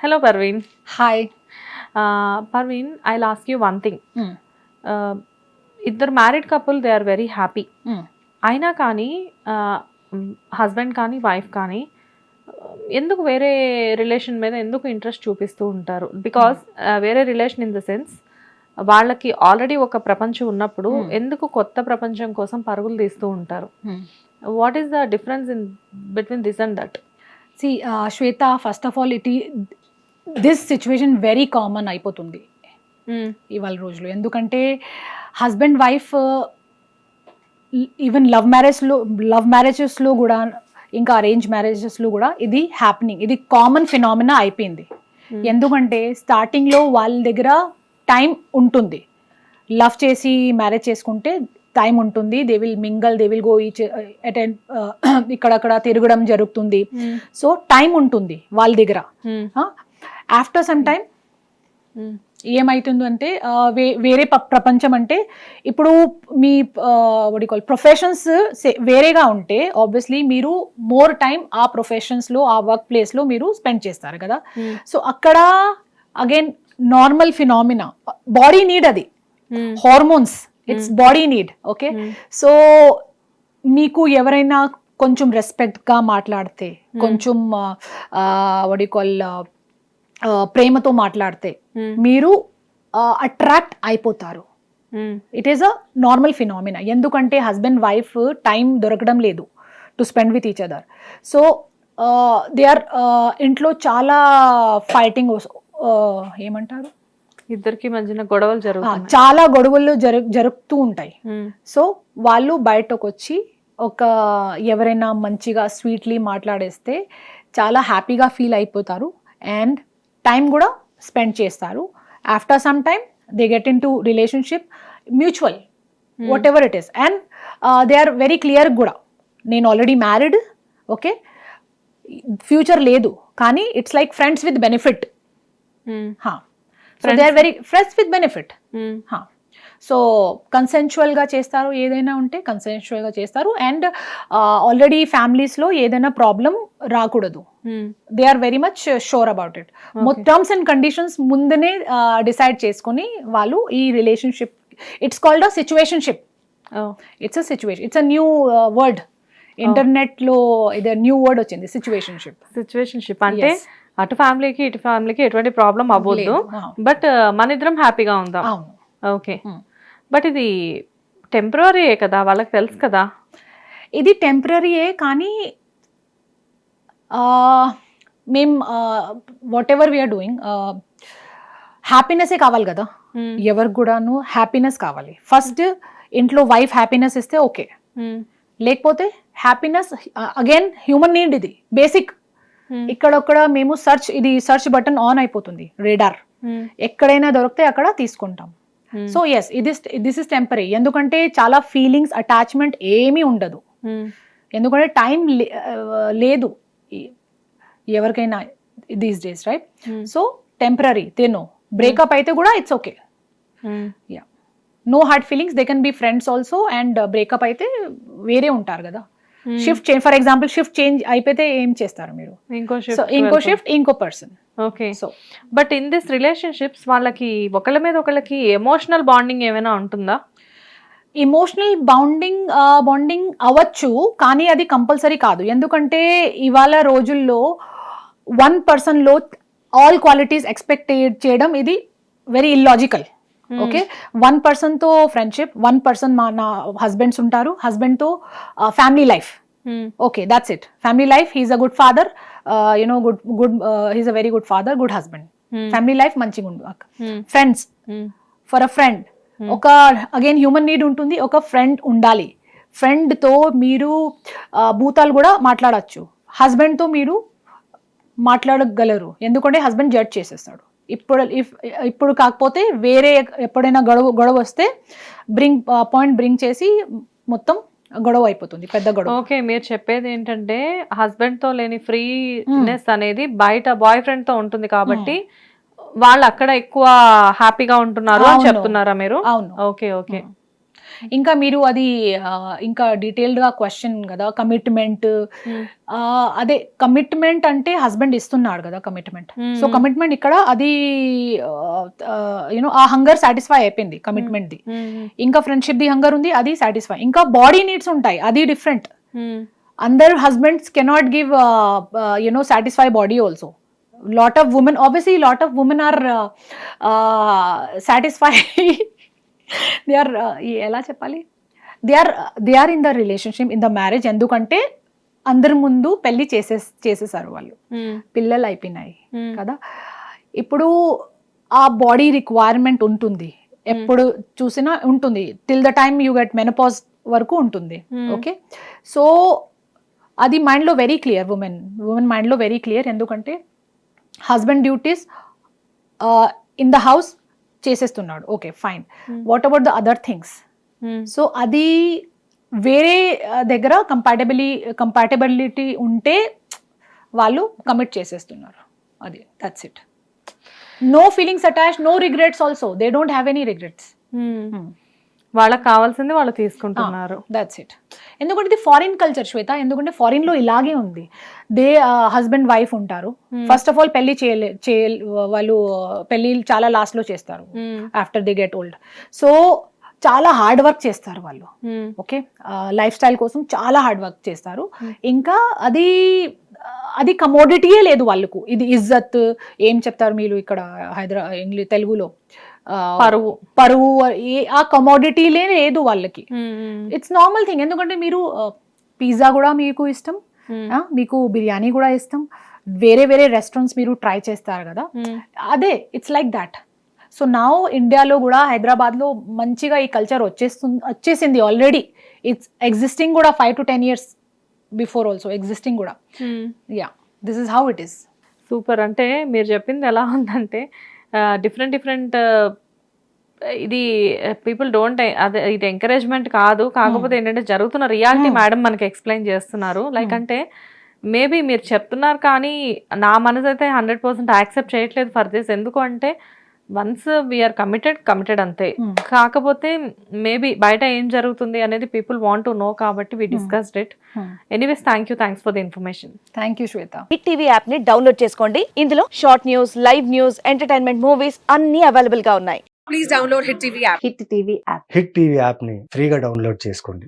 Hello, Parveen. Hi Uh, ask you one thing. Hmm. Uh, ఇద్దరు married couple they are very happy Hmm. అయినా కానీ husband కానీ wife కానీ uh, ఎందుకు వేరే రిలేషన్ మీద ఎందుకు ఇంట్రెస్ట్ చూపిస్తూ ఉంటారు బికాస్ వేరే రిలేషన్ ఇన్ ద సెన్స్ వాళ్ళకి ఆల్రెడీ ఒక ప్రపంచం ఉన్నప్పుడు Hmm. ఎందుకు కొత్త ప్రపంచం కోసం పరుగులు తీస్తూ ఉంటారు what is the difference in between this and that see Shweta first of all it this situation very common అయిపోతుంది ఇవాళ రోజులు. ఎందుకంటే హస్బెండ్ వైఫ్ ఈవెన్ లవ్ మ్యారేజ్లో లవ్ మ్యారేజెస్లో కూడా ఇంకా అరేంజ్ మ్యారేజెస్లో కూడా ఇది హ్యాపెనింగ్ ఇది కామన్ ఫినామినా అయిపోయింది. ఎందుకంటే స్టార్టింగ్లో వాళ్ళ దగ్గర టైం ఉంటుంది. లవ్ చేసి మ్యారేజ్ చేసుకుంటే టైం ఉంటుంది. They will mingle they will go each attend ఇక్కడక్కడ తిరగడం జరుగుతుంది. సో టైం ఉంటుంది వాళ్ళ దగ్గర. ఆఫ్టర్ సమ్ టైం ఏమవుతుంది అంటే వే వేరే ప్రపంచం అంటే ఇప్పుడు మీ వడికోల్ ప్రొఫెషన్స్ వేరేగా ఉంటే ఆబ్వియస్లీ మీరు మోర్ టైం ఆ ప్రొఫెషన్స్లో ఆ వర్క్ ప్లేస్లో మీరు స్పెండ్ చేస్తారు కదా. సో అక్కడ again normal phenomena body need అది. Hormones it's body need okay so మీకు ఎవరైనా కొంచెం రెస్పెక్ట్గా మాట్లాడితే కొంచెం వడికోల్ ప్రేమతో మాట్లాడితే మీరు అట్రాక్ట్ అయిపోతారు. It is a normal phenomena ఎందుకంటే హస్బెండ్ వైఫ్ టైం దొరకడం లేదు to spend with each other so they are ఇంట్లో చాలా ఫైటింగ్ ఏమంటారు? ఇద్దరికి మధ్యన గొడవలు జరుగుతున్నాయి. చాలా గొడవలు జరు జరుగుతూ ఉంటాయి. Hmm. సో వాళ్ళు బయటకు వచ్చి ఒక ఎవరైనా మంచిగా స్వీట్లీ మాట్లాడేస్తే చాలా హ్యాపీగా ఫీల్ అయిపోతారు. అండ్ టైం కూడా స్పెండ్ చేస్తారు. After some time they get in to relationship mutual whatever it is and they are very clear కూడా. నేను ఆల్రెడీ మ్యారీడ్ ఓకే ఫ్యూచర్ లేదు. కానీ it's like friends with benefit. So they are very friends with benefit Hmm. So కన్సెన్చువల్గా చేస్తారు ఏదైనా ఉంటే కన్సెన్చువల్గా చేస్తారు and already ఫ్యామిలీస్లో ఏదైనా ప్రాబ్లం రాకూడదు. They are very much sure about it terms and conditions ముందనే decide చేసుకొని వాళ్ళు ఈ relationship it's called a situationship. It's a situation it's a new word ఇంటర్నెట్లో ఇది న్యూ వర్డ్ వచ్చింది సిచ్యువేషన్షిప్ సిచ్యువేషన్షిప్ అంటే. అటు ఫ్యామిలీకి ఇటు ఫ్యామిలీకి ఎటువంటి ప్రాబ్లం అవ్వద్దు. ఆ. బట్ మన ఇద్దరం హ్యాపీగా ఉందాం ఓకే. బట్ ఇది టెంపరీయే కదా వాళ్ళకి తెలుసు కదా ఇది టెంపరీయే కానీ మేము వాట్ ఎవర్ వీఆర్ డూయింగ్ హ్యాపీనెస్సే కావాలి కదా Hmm. ఎవరికి కూడాను హ్యాపీనెస్ కావాలి ఫస్ట్ ఇంట్లో వైఫ్ హ్యాపీనెస్ ఇస్తే ఓకే Hmm. లేకపోతే హ్యాపీనెస్ అగైన్ హ్యూమన్ నీడ్ ఇది బేసిక్ Hmm. ఇక్కడొక్కడ మేము సర్చ్ ఇది సర్చ్ బటన్ ఆన్ అయిపోతుంది రేడార్. ఎక్కడైనా దొరికితే అక్కడ తీసుకుంటాం. సో ఎస్ ఇది దిస్ ఇస్ టెంపరీ ఎందుకంటే చాలా ఫీలింగ్స్ అటాచ్మెంట్ ఏమీ ఉండదు. Hmm. ఎందుకంటే టైం లేదు. ఈ- ఎవరికైనా these days right. So temporary తినో. Breakup అయితే కూడా it's okay. Yeah no heart feelings they can be friends also and breakup అయితే వేరే ఉంటారు కదా. Shift change for example shift change అయిపోతే ఏం చేస్తారు మీరు? ఇంకో షిఫ్ట్ ఇంకో షిఫ్ట్ ఇంకో person okay so but in this relationships వాళ్ళకి ఒకళ్ళ మీద ఒకళ్ళకి ఎమోషనల్ బాండింగ్ ఏమైనా ఉంటుందా? ఇమోషనల్ బౌండింగ్ బాండింగ్ అవ్వచ్చు కానీ అది కంపల్సరీ కాదు. ఎందుకంటే ఇవాళ రోజుల్లో వన్ పర్సన్లో ఆల్ క్వాలిటీస్ ఎక్స్పెక్ట్ చేయడం ఇది వెరీ ఇల్లాజికల్ ఓకే వన్ పర్సన్తో ఫ్రెండ్షిప్ వన్ పర్సన్ మా నా హస్బెండ్స్ ఉంటారు. హస్బెండ్తో family life. Okay that's it family life he's a good father you know good good he's a very good father good husband. Family life మంచిగా ఉండు. Friends. For a friend ఒక again human need ఉంటుంది. ఒక friend ఉండాలి. ఫ్రెండ్తో మీరు భూతాలు కూడా మాట్లాడచ్చు. హస్బెండ్తో మీరు మాట్లాడగలరు. ఎందుకంటే హస్బెండ్ జడ్జ్ చేసేస్తాడు. ఇప్పుడు ఇఫ్ ఇప్పుడు కాకపోతే వేరే ఎప్పుడైనా గొడవ గొడవ వస్తే బ్రింగ్ పాయింట్ బ్రింగ్ చేసి మొత్తం గొడవ అయిపోతుంది పెద్ద గొడవ. ఓకే మీరు చెప్పేది ఏంటంటే హస్బెండ్తో లేని ఫ్రీనెస్ అనేది బయట బాయ్ ఫ్రెండ్తో ఉంటుంది కాబట్టి వాళ్ళు అక్కడ ఎక్కువ హ్యాపీగా ఉంటున్నారు అని. చెప్తున్నారా మీరు? అవును. Okay okay. ఇంకా మీరు అది ఇంకా డీటెయిల్డ్గా క్వశ్చన్ కదా కమిట్మెంట్ Hmm. అదే కమిట్మెంట్ అంటే హస్బెండ్ ఇస్తున్నాడు కదా కమిట్మెంట్ Hmm. సో కమిట్మెంట్ ఇక్కడ అది యూనో ఆ హంగర్ సాటిస్ఫై అయిపోయింది కమిట్మెంట్ ది Hmm. ఇంకా ఫ్రెండ్షిప్ ది హంగర్ ఉంది అది సాటిస్ఫై ఇంకా బాడీ నీడ్స్ ఉంటాయి అది డిఫరెంట్ Hmm. అందరు husbands cannot give you know satisfy body also lot of women obviously lot of women are satisfy they are ఎలా చెప్పాలి? They are they are in the relationship in the marriage ఎందుకంటే అందరి ముందు పెళ్ళి చేసే చేసేసారు వాళ్ళు. Hmm. పిల్లలు అయిపోయినాయి Hmm. కదా. ఇప్పుడు ఆ బాడీ రిక్వైర్మెంట్ ఉంటుంది. ఎప్పుడు చూసినా ఉంటుంది. Till the time you get menopause వరకు ఉంటుంది. Hmm. ఓకే సో అది మైండ్లో వెరీ క్లియర్ ఉమెన్ ఉమెన్ మైండ్లో వెరీ క్లియర్ ఎందుకంటే husband duties in the house చేసేస్తున్నాడు. Okay fine. What about the other things. So అది వేరే దగ్గర కంపాటబిలి కంపాటబిలిటీ ఉంటే వాళ్ళు కమిట్ చేసేస్తున్నారు. అది that's it no feelings attach no regrets also they don't have any regrets. వాళ్ళకి కావాల్సింది వాళ్ళు తీసుకుంటున్నారు. దట్స్ ఇట్ ఎందుకంటే ఇది ఫారిన్ కల్చర్ శ్వేత. ఎందుకంటే ఫారిన్లో ఇలాగే ఉంది. దే హస్బెండ్ వైఫ్ ఉంటారు. ఫస్ట్ ఆఫ్ ఆల్ పెళ్ళి చేయలే చేయ వాళ్ళు పెళ్ళి చాలా లాస్ట్లో చేస్తారు. After they get old so చాలా హార్డ్ వర్క్ చేస్తారు వాళ్ళు. ఓకే లైఫ్ స్టైల్ కోసం చాలా హార్డ్ వర్క్ చేస్తారు. Hmm. ఇంకా అది అది కమోడిటీయే లేదు వాళ్ళకు. ఇది ఇజ్జత్ ఏం చెప్తారు మీరు ఇక్కడ హైదరాబాద్ ఇంగ్లీష్ తెలుగులో? పరువు. పరువు ఆ కమోడిటీలే లేదు వాళ్ళకి. ఇట్స్ నార్మల్ థింగ్ ఎందుకంటే మీరు పిజ్జా కూడా మీకు ఇష్టం మీకు బిర్యానీ కూడా ఇష్టం వేరే వేరే రెస్టారెంట్స్ మీరు ట్రై చేస్తారు కదా. అదే ఇట్స్ లైక్ దాట్ సో నా ఇండియాలో కూడా హైదరాబాద్లో మంచిగా ఈ కల్చర్ వచ్చేస్తుంది వచ్చేసింది ఆల్రెడీ ఇట్స్ ఎగ్జిస్టింగ్ కూడా five to ten years before also existing కూడా. Yeah this is how it is super అంటే మీరు చెప్పింది ఎలా ఉందంటే డిఫరెంట్ డిఫరెంట్ ఇది పీపుల్ డోంట్ అదే ఇది ఎంకరేజ్మెంట్ కాదు కాకపోతే ఏంటంటే జరుగుతున్న రియాలిటీ Hmm. మేడం మనకి ఎక్స్ప్లెయిన్ చేస్తున్నారు లైక్ Hmm. అంటే మేబీ మీరు చెప్తున్నారు కానీ నా మనసు అయితే హండ్రెడ్ పర్సెంట్ యాక్సెప్ట్ చేయట్లేదు ఫర్ దిస్ ఎందుకు అంటే వన్స్ వీఆర్ కమిటెడ్ కమిటెడ్ అంతే. Hmm. కాకపోతే మేబీ బయట ఏం జరుగుతుంది అనేది పీపుల్ వాంట్ టు నో కాబట్టి we discussed it anyways thank you thanks for the information thank you Shweta Hit TV యాప్ని డౌన్లోడ్ చేసుకోండి. ఇందులో short news live news entertainment movies అన్ని అవైలబుల్గా ఉన్నాయి. Please download Hit TV app. Hit TV app Hit TV యాప్ని ఫ్రీగా download చేసుకోండి.